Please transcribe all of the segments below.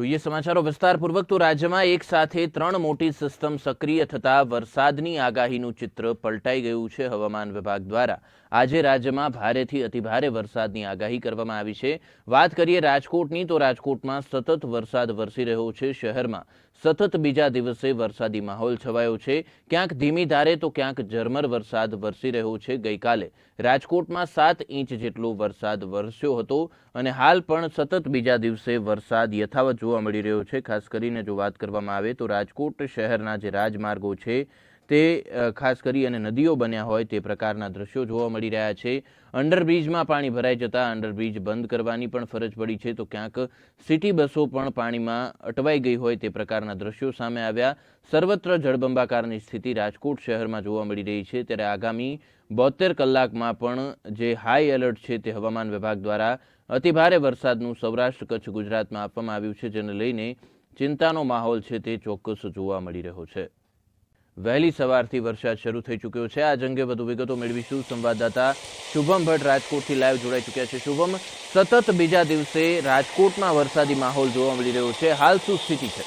જોઈએ સમાચારો વિસ્તારપૂર્વક. તો રાજ્યમાં એક સાથે ત્રણ મોટી સિસ્ટમ સક્રિય થતા વરસાદની આગાહીનું ચિત્ર પલટાઈ ગયું છે હવામાન વિભાગ દ્વારા. આજે રાજ્યમાં ભારેથી અતિભારે વરસાદની આગાહી કરવામાં આવી છે. વાત કરીએ રાજકોટની, તો રાજકોટમાં સતત વરસાદ વરસી રહ્યો છે શહેરમાં. સતત બીજા દિવસે વરસાદી માહોલ છવાયો છે. ક્યાંક ધીમી ધારે, તો ક્યાંક ઝરમર વરસાદ વરસી રહ્યો છે ગઈકાલે. રાજકોટમાં સાત ઇંચ જેટલો વરસાદ વરસ્યો હતો અને હાલ પણ સતત બીજા દિવસે વરસાદ યથાવત જોવા મળી રહ્યો છે. ખાસ કરીને જો વાત કરવામાં આવે તો રાજકોટ શહેરના જે રાજમાર્ગો છે તે ખાસ કરી અને નદીઓ બન્યા હોય તે પ્રકારના દ્રશ્યો જોવા મળી રહ્યા છે. અંડરબ્રિજમાં પાણી ભરાઈ જતા અંડરબ્રિજ બંધ કરવાની પણ ફરજ પડી છે. તો ક્યાંક સિટી બસો પણ પાણીમાં અટવાઈ ગઈ હોય તે પ્રકારના દ્રશ્યો સામે આવ્યા. સર્વત્ર જળબંબાકારની સ્થિતિ રાજકોટ શહેરમાં જોવા મળી રહી છે. ત્યારે આગામી બોતેર કલાકમાં પણ જે હાઈ એલર્ટ છે તે હવામાન વિભાગ દ્વારા અતિભારે વરસાદનું સૌરાષ્ટ્ર, કચ્છ, ગુજરાતમાં આપવામાં આવ્યું છે, જેને લઈને ચિંતાનો માહોલ છે તે ચોક્કસ જોવા મળી રહ્યો છે. વહેલી સવારથી વરસાદ શરૂ થઈ ચૂક્યો છે. આ અંગે વધુ વિગતો મેળવીશું સંવાદદાતા શુભમ ભટ્ટ રાજકોટથી લાઈવ જોડાઈ ચૂક્યા છે. શુભમ, સતત બીજા દિવસે રાજકોટમાં વરસાદી માહોલ જોવા મળી રહ્યો છે. હાલ શું સ્થિતિ છે?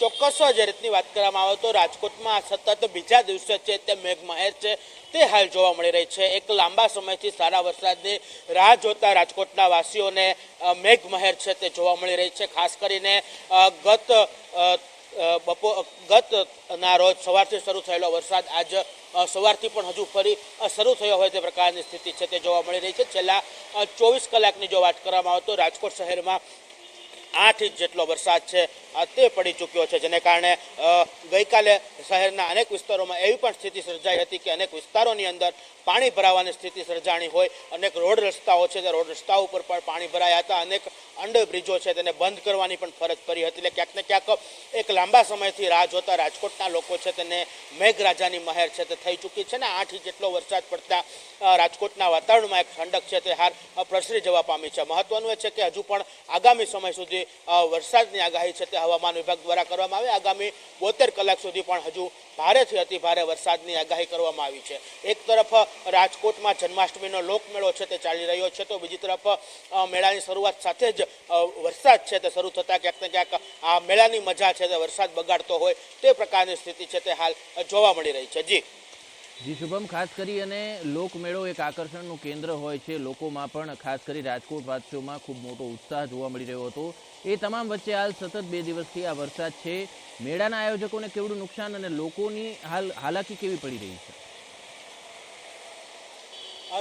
ચોક્કસ જે રીતની વાત કરવામાં આવે તો રાજકોટમાં સતત બીજા દિવસે છે તે મેઘમહેર છે. તે હાલ જોવા મળી રહી છે. એક લાંબા સમયથી સારા વરસાદની રાહ જોતા રાજકોટના વાસીઓને મેઘમહેર છે તે જોવા મળી રહી છે. ખાસ કરીને ગત બપોર અ, બપો ગત ના રોજ સવારથી શરૂ થયેલો વરસાદ આજ સવારથી પણ હજુ ફરી શરૂ થયો હોય તે પ્રકારની સ્થિતિ છે તે જોવા મળી રહી છે. છેલ્લા ચોવીસ કલાકની જો વાત કરવામાં આવે તો રાજકોટ શહેરમાં આઠ ઇંચ જેટલો વરસાદ છે. તે પડી ચૂક્યો છે, જેને કારણે ગઈકાલે શહેરના અનેક વિસ્તારોમાં એવી પણ સ્થિતિ સર્જાઈ હતી કે અનેક વિસ્તારોની અંદર પાણી ભરાવાની સ્થિતિ સર્જાણી હોય, અનેક રોડ રસ્તાઓ છે તે રોડ રસ્તાઓ ઉપર પણ પાણી ભરાયા હતા, અનેક અંડરબ્રિજો છે, તેને બંધ કરવાની પણ ફરજ પડી હતી, એટલે ક્યાંક ને ક્યાંક એક લાંબા સમયથી રાહ જોતા રાજકોટના લોકો છે, તેને મેઘરાજાની મહેર છે, તે થઈ ચૂકી છે, ને આઠ ઇંચ જેટલો વરસાદ પડતા રાજકોટના વાતાવરણમાં એક ઠંડક છે, તે હાર પ્રસરી જવા પામી છે. મહત્વનું એ છે કે હજુ પણ આગામી સમય સુધી વરસાદની આગાહી છે, તે હવામાન વિભાગ દ્વારા કરવામાં આવે. આગામી બોતેર કલાક સુધી પણ હજુ ભારેથી અતિ ભારે વરસાદની આગાહી કરવામાં આવી છે. એક તરફ રાજકોટમાં જન્માષ્ટમીનો લોકમેળો છે તે ચાલી રહ્યો છે. તો બીજી તરફ મેળાની શરૂઆત સાથે જ વરસાદ છે તે શરૂ થતાં ક્યાંક ને ક્યાંક આ મેળાની મજા છે તે વરસાદ બગાડતો હોય તે પ્રકારની સ્થિતિ છે તે હાલ જોવા મળી રહી છે. જી. જી, શુભમ. ખાસ કરી અને લોકમેળો એક આકર્ષણનું કેન્દ્ર હોય છે. લોકોમાં પણ ખાસ કરી રાજકોટ વાસીઓમાં ખૂબ મોટો ઉત્સાહ જોવા મળી રહ્યો હતો. એ તમામ વચ્ચે હાલ સતત બે દિવસથી આ વરસાદ છે. મેળાના આયોજકોને કેવડું નુકસાન અને લોકોની હાલ હાલાકી કેવી પડી રહી છે?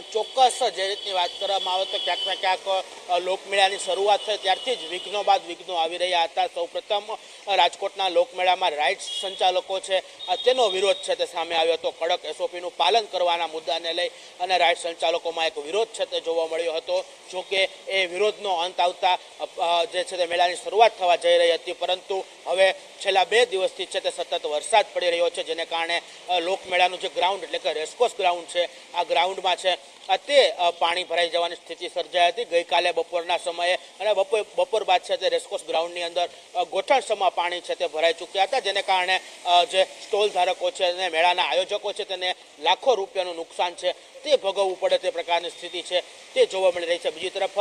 ચોક્કસ જે રીતની વાત કરવામાં આવે તો ક્યાંક ક્યાંક લોકમેળાની શરૂઆત થઈ ત્યારથી જ વિઘ્નો બાદ વિઘ્નો આવી રહ્યા હતા. સૌપ્રથમ રાજકોટના લોકમેળામાં રાઇટ્સ સંચાલકો છે. તેનો વિરોધ છે તે સામે આવ્યો હતો. કડક એસઓપીનું પાલન કરવાના મુદ્દાને લઈ અને રાઇટ્સ સંચાલકોમાં એક વિરોધ છે તે જોવા મળ્યો હતો. જોકે એ વિરોધનો અંત આવતા જે છે તે મેળાની શરૂઆત થવા જઈ રહી હતી, પરંતુ હવે છેલ્લા બે દિવસથી છે તે સતત વરસાદ પડી રહ્યો છે, જેને કારણે લોકમેળાનું જે ગ્રાઉન્ડ એટલે કે રેસકોર્સ ગ્રાઉન્ડ છે, આ ગ્રાઉન્ડમાં છે તે પાણી ભરાઈ જવાની સ્થિતિ સર્જાઈ હતી. ગઈકાલે બપોરના સમયે અને બપોર બપોર બાદ છે તે રેસકોર્સ ગ્રાઉન્ડની અંદર ગોઠણ ગોઠણસમાં પાણી છે તે ભરાઈ ચૂક્યા હતા, જેને કારણે જે સ્ટોલ ધારકો છે અને મેળાના આયોજકો છે તેને લાખો રૂપિયાનું નુકસાન છે. તે ભોગવવું પડે તે પ્રકારની સ્થિતિ છે, તે જોવા મળી રહી છે. બીજી તરફ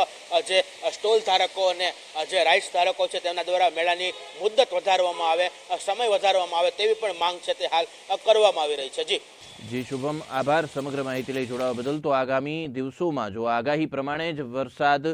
જે સ્ટોલ ધારકો અને જે રાઇટ્સ ધારકો છે, તેમના દ્વારા મેળાની મુદ્દત વધારવામાં આવે સમય વધારવામાં આવે તેવી પણ માંગ છે તે હાલ કરવામાં આવી રહી છે. જી. જી, શુભમ. આભાર. સમગ્ર માહિતી લઈ જોડાવા બદલ. તો આગામી દિવસોમાં જો આગાહી પ્રમાણે જ વરસાદ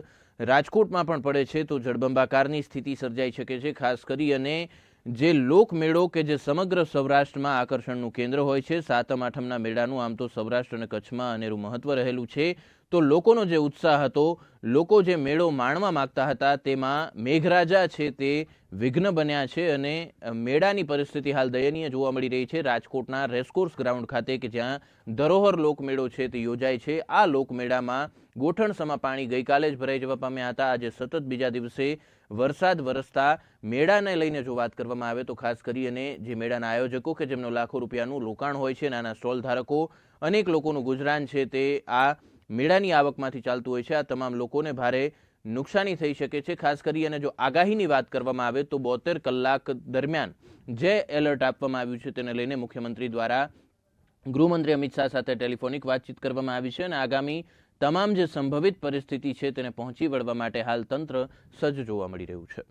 રાજકોટમાં પણ પડે છે, તો જળબંબાકારની સ્થિતિ સર્જાઈ શકે છે, ખાસ કરી અને જે લોકમેળો કે જે સમગ્ર સૌરાષ્ટ્રમાં આકર્ષણનું કેન્દ્ર હોય છે, સાતમ, આઠમના મેળાનું, આમ તો સૌરાષ્ટ્ર અને કચ્છમાં અનેરું મહત્વ રહેલું છે. તો લોકોનો જે ઉત્સાહ હતો, લોકો જે મેળો માણવા માંગતા હતા, તેમાં મેઘરાજા છે તે વિઘ્ન બન્યા છે અને મેળાની પરિસ્થિતિ હાલ દયનીય જોવા મળી રહી છે. રાજકોટના રેસકોર્સ ગ્રાઉન્ડ ખાતે કે જ્યાં ધરોહર લોકમેળો છે તે યોજાય છે. આ લોકમેળામાં ગોઠણસમાં પાણી ગઈકાલે જ ભરાઈ જવા પામ્યા હતા. આજે સતત બીજા દિવસે વરસાદ વરસતા મેળાને લઈને જો વાત કરવામાં આવે તો ખાસ કરી અને જે મેળાના આયોજકો કે જેમનો લાખો રૂપિયાનું રોકાણ હોય છે, નાના સ્ટોલ ધારકો, અનેક લોકોનું ગુજરાન છે તે આ મેળાની આવકમાંથી ચાલતું હોય છે. આ તમામ લોકોને ભારે નુકસાની થઈ શકે છે. ખાસ કરી અને જો આગાહીની વાત કરવામાં આવે તો બોતેર કલાક દરમિયાન જે એલર્ટ આપવામાં આવ્યું છે તેને લઈને મુખ્યમંત્રી દ્વારા ગૃહમંત્રી અમિત શાહ સાથે ટેલિફોનિક વાતચીત કરવામાં આવી છે અને આગામી તમામ જે સંભવિત પરિસ્થિતિ છે તેને પહોંચી વળવા માટે હાલ તંત્ર સજ્જ જોવા મળી રહ્યું છે.